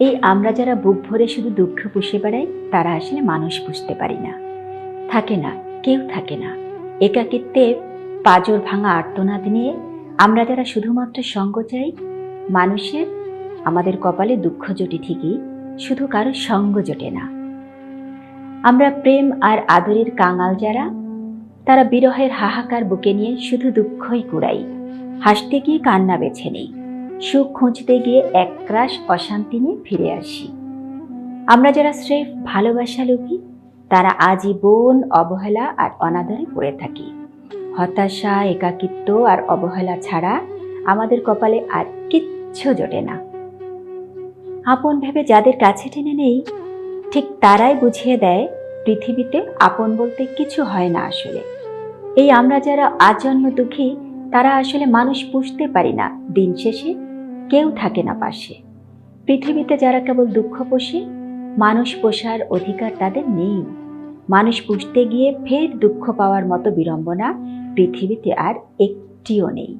এই আমরা যারা বুক ভরে শুধু দুঃখ পুষে বেড়াই, তারা আসলে মানুষ বুঝতে পারি না। থাকে না, কেউ থাকে না। একাকিত্বে পাজর ভাঙা আর্তনাদ নিয়ে আমরা যারা শুধুমাত্র সঙ্গ চাই, মানুষের আমাদের কপালে দুঃখ জোটে ঠিকই, শুধু কারও সঙ্গ জোটে না। আমরা প্রেম আর আদরের কাঙাল যারা, তারা বিরহের হাহাকার বুকে নিয়ে শুধু দুঃখই কুড়াই। হাসতে গিয়ে কান্না বেছে নেই। সুখ খুঁজতে গিয়ে একরাশ অশান্তি নিয়ে ফিরে আসি। আমরা যারা স্রেফ ভালোবাসা লোভী, তারা আজীবন অবহেলা আর অনাদরে পড়ে থাকি। হতাশা, একাকিত্ব আর অবহেলা ছাড়া আমাদের কপালে আর কিচ্ছু জোটে না। আপন ভেবে যাদের কাছে টেনে নেই, ঠিক তারাই বুঝিয়ে দেয়, পৃথিবীতে আপন বলতে কিছু হয় না আসলে। এই আমরা যারা আজন্ম দুঃখী, তারা আসলে মানুষ পুষতে পারি না দিন শেষে কেউ থাকে না পাশে। পৃথিবীতে যারা কেবল দুঃখ পোষে, মানুষ পোষার অধিকার তাদের নেই। মানুষ পুষতে গিয়ে ফের দুঃখ পাওয়ার মতো বিড়ম্বনা পৃথিবীতে আর একটিও নেই।